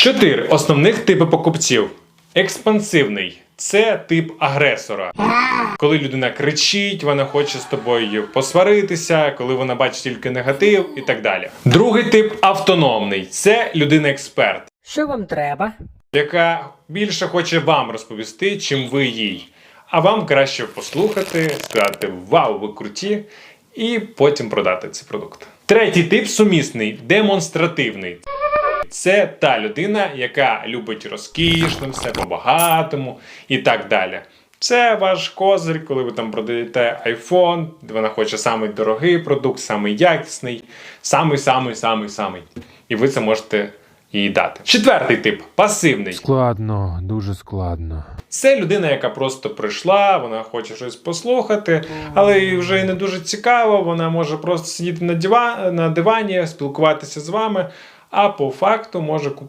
Чотири основних типи покупців. Експансивний це тип агресора. Коли людина кричить, вона хоче з тобою посваритися, коли вона бачить тільки негатив і так далі. Другий тип автономний це людина-експерт, Що вам треба? яка більше хоче вам розповісти, чим ви їй. А вам краще послухати, сказати Вау, ви круті, і потім продати цей продукт. Третій тип сумісний, демонстративний. Це та людина, яка любить розкішно, все по-багатому і так далі. Це ваш козир, коли ви там продаєте iPhone, вона хоче самий дорогий продукт, самий якісний, самий, самий, самий, самий. І ви це можете їй дати. Четвертий тип пасивний. Складно, дуже складно. Це людина, яка просто прийшла, вона хоче щось послухати, але їй вже й не дуже цікаво. Вона може просто сидіти на дивані, спілкуватися з вами, а по факту може купити.